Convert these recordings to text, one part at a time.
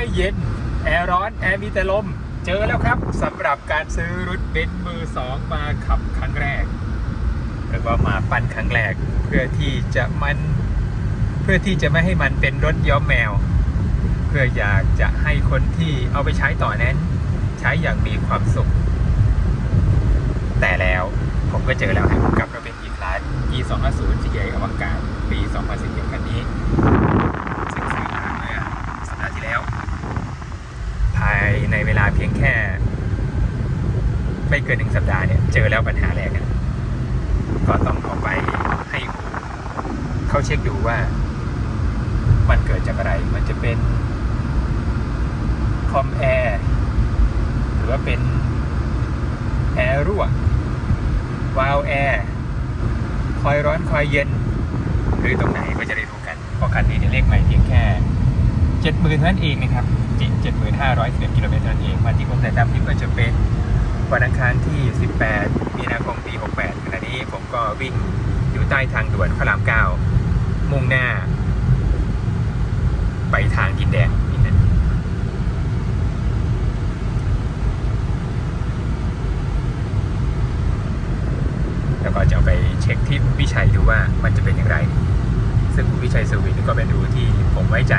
ไม่เย็น แอร์ร้อน แอร์มีแต่ลม เจอแล้วครับสำหรับการซื้อรถเบนซ์มือสองมาขับครั้งแรก หรือว่ามาปั้นครั้งแรก เพื่อที่จะมัน เพื่อที่จะไม่ให้มันเป็นรถย้อมแมว เพื่ออยากจะให้คนที่เอาไปใช้ต่อนั้น ใช้อย่างมีความสุข แต่แล้วผมก็เจอแล้วครับกับรถเบนซ์อีคลาส e 2 5 0 GI อวกาศปี 2011คันนี้ ซึ่งซื้อมาเมื่อสัปดาห์ที่แล้ว ภายใน เวลาเพียงแค่ ไม่เกินหนึ่งสัปดาห์เนี่ยเจอแล้วปัญหาแรกอะก็ต้องเอาไปให้เขาเช็คดูว่า มันเกิดจากอะไร มันจะเป็นคอมแอร์หรือว่าเป็นแอร์รั่ววาล์วแอร์คอยร้อนคอยเย็น หรือตรงไหนก็จะได้รู้กัน เพราะคันนี้เนี่ยเลขใหม่เพียงแค่ เจ็ดหมื่นเท่านั้นเองนะครับเจ็ดเจ็ดหมื่นห้าร้อยสิบเอ็ดกิโลเมตรเท่านั้นเองวันที่ผมถ่ายทำคลิปก็จะเป็นวันอังคารที่ 18 มีนาคมปี 68 ขณะนี้ผมก็วิ่งอยู่ใต้ทางด่วนพระราม9มุ่งหน้า ไปทางดินแดงนี่นะแล้วก็จะเอาไปเช็คที่อุพิชัยดูว่ามันจะเป็นอย่างไร ซึ่งอุพิชัยเซอร์วิสก็เป็นดูที่ผมไว้ใจ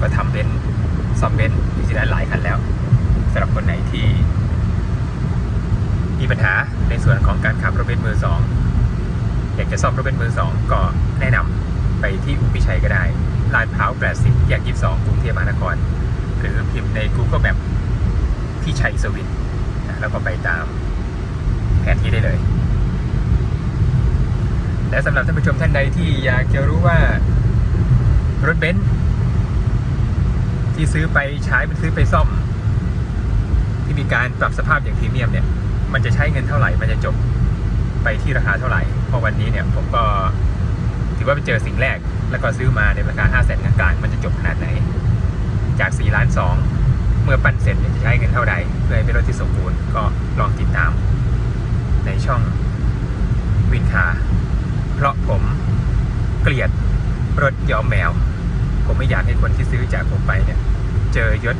ก็ทำเป็นซ์ซ่อมเบนซ์ดิจิทัลหลายคันแล้วสำหรับคนไหนที่ มีปัญหาในส่วนของการขับรถเบนซ์มือสองอยากจะซ่อมรถเบนซ์มือสองก็แนะนำไปที่อุพิชัยก็ได้ลาดพร้าว80แยก22กรุงเทพมหานคร หรือพิมพ์ใน Google Map พี่ชัยสวินแล้วก็ไปตามแผนที่ได้เลย และสำหรับท่านผู้ชมท่านใดที่อยากจะรู้ว่ารถเบนซ์ ที่ซื้อไปใช้มันซื้อไปซ่อม ที่มีการปรับสภาพอย่างพรีเมียมเนี่ย มันจะใช้เงินเท่าไหร่ มันจะจบไปที่ราคาเท่าไหร่เพราะวันนี้เนี่ยผมก็ถือว่าไปเจอสิ่งแรก แล้วก็ซื้อมาในราคา5 0 0แสนกลางๆมันจะจบขนาดไหน จาก4ล้าน2เมื่อปั้นเสร็จจะใช้เงินเท่าใดเพื่อให้เป็นรถที่สมบูรณ์ก็ลองติดตาม ในช่องวินคาเพราะผมเกลียดรถย้อมแมว ผมไม่อยากให้คนที่ซื้อจากผมไปเนี่ยเจอยศ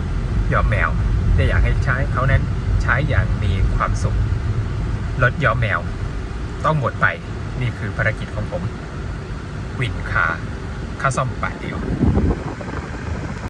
ยอมแมวแต่อยากให้ใช้เขานั้นใช้อย่างมีความสุขรถยอมแมว ต้องหมดไปนี่คือภารกิจของผม วินคาค่าซ่อมบาทเดียว